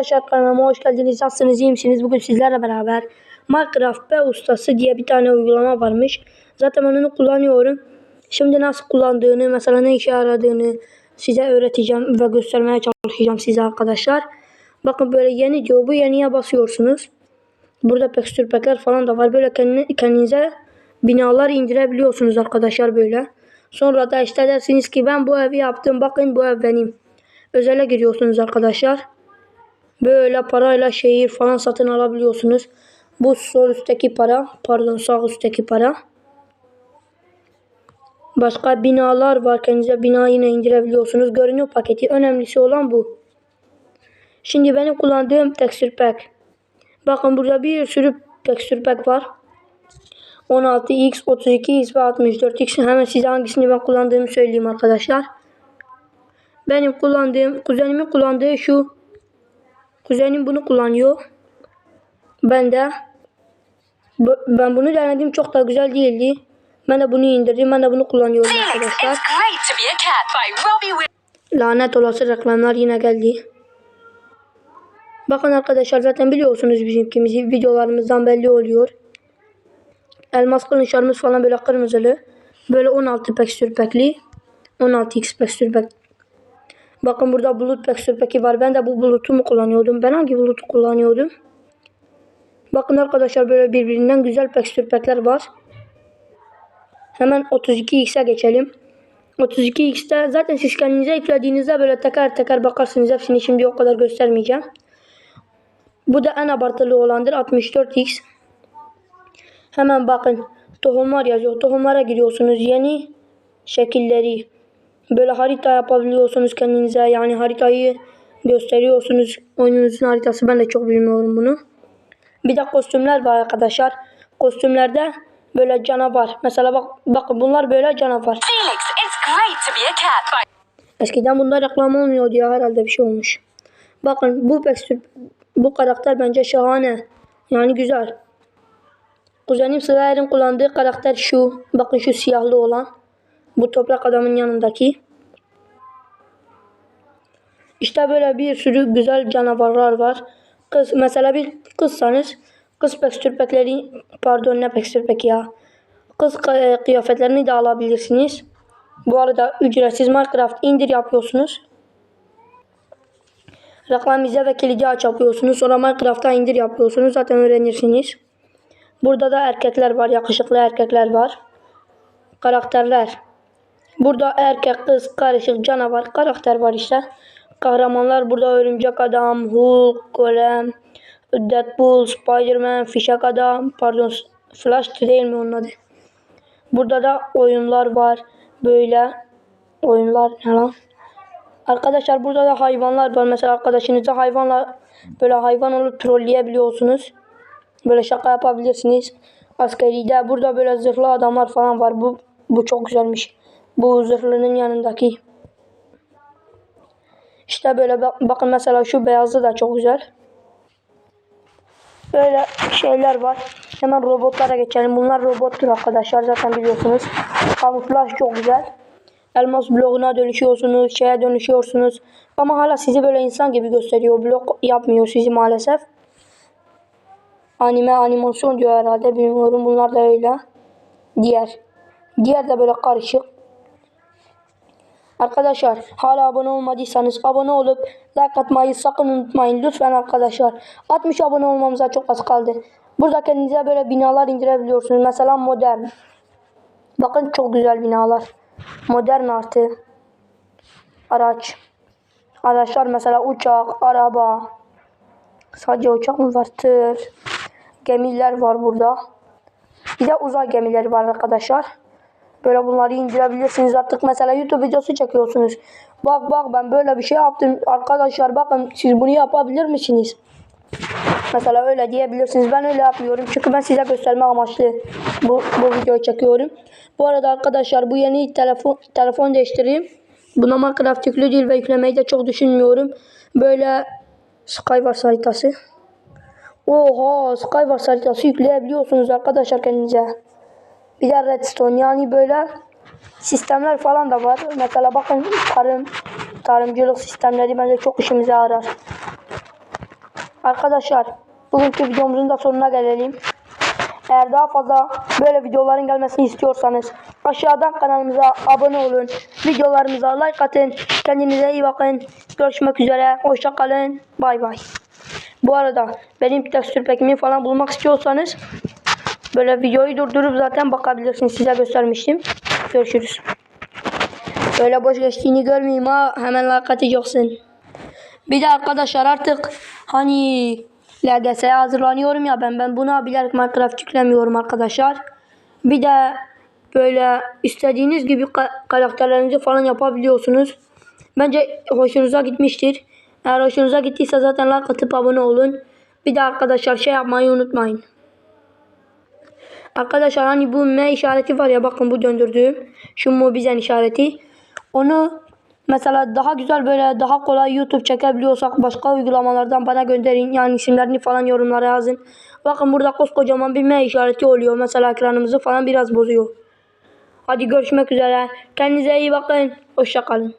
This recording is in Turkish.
Arkadaşlar kanalıma hoş geldiniz. Nasılsınız? iyi misiniz? Bugün sizlerle beraber Minecraft B ustası diye bir tane uygulama varmış. Zaten onu kullanıyorum. Şimdi nasıl kullandığını, mesela ne işe yaradığını size öğreteceğim ve göstermeye çalışacağım size arkadaşlar. Bakın böyle yeni diyor. Bu yeniye basıyorsunuz. Burada tekstür packler falan da var. Böyle kendi- kendinize binalar indirebiliyorsunuz arkadaşlar böyle. Sonra da işte dersiniz ki ben bu evi yaptım. Bakın bu ev benim. Özele giriyorsunuz arkadaşlar. Böyle parayla şehir falan satın alabiliyorsunuz. Bu sol üstteki para. Pardon sağ üstteki para. Başka binalar var. Kendinize bina yine indirebiliyorsunuz. Görünüyor paketi. Önemlisi olan bu. Şimdi benim kullandığım texture pack. Bakın burada bir sürü texture pack var. 16x, 32x ve 64x. Hemen size hangisini ben kullandığımı söyleyeyim arkadaşlar. Benim kullandığım, kuzenimin kullandığı şu. Kuzenim bunu kullanıyor. Ben de ben bunu denedim çok da güzel değildi. Ben de bunu indirdim. Ben de bunu kullanıyorum arkadaşlar. Lanet olası reklamlar yine geldi. Bakın arkadaşlar zaten biliyorsunuz bizimkimizi videolarımızdan belli oluyor. Elmas kılıçlarımız falan böyle kırmızılı. Böyle 16 pek sürpekli. 16x pek sürpek. Bakın burada bulut pek sürpeki var. Ben de bu bulutu mu kullanıyordum? Ben hangi bulutu kullanıyordum? Bakın arkadaşlar böyle birbirinden güzel pek sürpekler var. Hemen 32x'e geçelim. 32x'te zaten siz kendinize yüklediğinizde böyle teker teker bakarsınız. Hepsini şimdi o kadar göstermeyeceğim. Bu da en abartılı olandır 64x. Hemen bakın tohumlar yazıyor. Tohumlara giriyorsunuz. Yeni şekilleri böyle harita yapabiliyorsunuz kendinize. Yani haritayı gösteriyorsunuz. Oyununuzun haritası ben de çok bilmiyorum bunu. Bir de kostümler var arkadaşlar. Kostümlerde böyle canavar. Mesela bak bakın bunlar böyle canavar. Felix, it's great to be a cat Eskiden bunda reklam olmuyordu ya herhalde bir şey olmuş. Bakın bu bu karakter bence şahane. Yani güzel. Kuzenim Slayer'in kullandığı karakter şu. Bakın şu siyahlı olan. Bu toprak adamın yanındaki. İşte böyle bir sürü güzel canavarlar var. Kız mesela bir kızsanız kız pekstürpekleri pardon ne pekstürpek ya. Kız kı- kıyafetlerini de alabilirsiniz. Bu arada ücretsiz Minecraft indir yapıyorsunuz. Reklam izle ve kilidi aç yapıyorsunuz. Sonra Minecraft'a indir yapıyorsunuz. Zaten öğrenirsiniz. Burada da erkekler var. Yakışıklı erkekler var. Karakterler. Burada erkek, kız, karışık, canavar karakter var işte. Kahramanlar burada Örümcek Adam, Hulk, Golem, Deadpool, Spiderman, Fişek Adam, pardon Flash değil mi onun adı? Burada da oyunlar var. Böyle oyunlar ne lan? Arkadaşlar burada da hayvanlar var. Mesela arkadaşınıza hayvanla böyle hayvan olup trolleyebiliyorsunuz. Böyle şaka yapabilirsiniz. Askeride burada böyle zırhlı adamlar falan var. Bu bu çok güzelmiş. Bu zırhlının yanındaki. İşte böyle bak- bakın mesela şu beyazlı da çok güzel. Böyle şeyler var. Hemen robotlara geçelim. Bunlar robottur arkadaşlar. Zaten biliyorsunuz. Kamuflaj çok güzel. Elmas bloğuna dönüşüyorsunuz. Şeye dönüşüyorsunuz. Ama hala sizi böyle insan gibi gösteriyor. Blok yapmıyor sizi maalesef. Anime animasyon diyor herhalde. Bilmiyorum. Bunlar da öyle. Diğer. Diğer de böyle karışık. Arkadaşlar hala abone olmadıysanız abone olup like atmayı sakın unutmayın lütfen arkadaşlar. 60 abone olmamıza çok az kaldı. Burada kendinize böyle binalar indirebiliyorsunuz. Mesela modern. Bakın çok güzel binalar. Modern artı. Araç. Araçlar mesela uçak, araba. Sadece uçak mı var? Tır. Gemiler var burada. Bir de uzay gemileri var arkadaşlar. Böyle bunları indirebilirsiniz artık. Mesela YouTube videosu çekiyorsunuz. Bak bak ben böyle bir şey yaptım. Arkadaşlar bakın siz bunu yapabilir misiniz? Mesela öyle diyebilirsiniz. Ben öyle yapıyorum. Çünkü ben size gösterme amaçlı bu, bu videoyu çekiyorum. Bu arada arkadaşlar bu yeni telefon telefon değiştireyim. Buna Minecraft yüklü değil ve yüklemeyi de çok düşünmüyorum. Böyle Skywars haritası. Oha Skywars haritası yükleyebiliyorsunuz arkadaşlar kendinize. Bir de redstone yani böyle sistemler falan da var. Mesela bakın tarım, tarımcılık sistemleri bence çok işimize yarar. Arkadaşlar bugünkü videomuzun da sonuna gelelim. Eğer daha fazla böyle videoların gelmesini istiyorsanız aşağıdan kanalımıza abone olun. Videolarımıza like atın. Kendinize iyi bakın. Görüşmek üzere. Hoşça kalın. Bay bay. Bu arada benim tekstür pekimi falan bulmak istiyorsanız böyle videoyu durdurup zaten bakabilirsiniz. Size göstermiştim. Görüşürüz. Böyle boş geçtiğini görmeyeyim ha. Hemen like atacaksın. Bir de arkadaşlar artık hani LGS'ye hazırlanıyorum ya ben ben buna bilerek Minecraft yüklemiyorum arkadaşlar. Bir de böyle istediğiniz gibi ka- karakterlerinizi falan yapabiliyorsunuz. Bence hoşunuza gitmiştir. Eğer hoşunuza gittiyse zaten like atıp abone olun. Bir de arkadaşlar şey yapmayı unutmayın. Arkadaşlar hani bu M işareti var ya bakın bu döndürdüğüm şu mobizen işareti. Onu mesela daha güzel böyle daha kolay YouTube çekebiliyorsak başka uygulamalardan bana gönderin. Yani isimlerini falan yorumlara yazın. Bakın burada koskocaman bir M işareti oluyor. Mesela ekranımızı falan biraz bozuyor. Hadi görüşmek üzere. Kendinize iyi bakın. Hoşça kalın.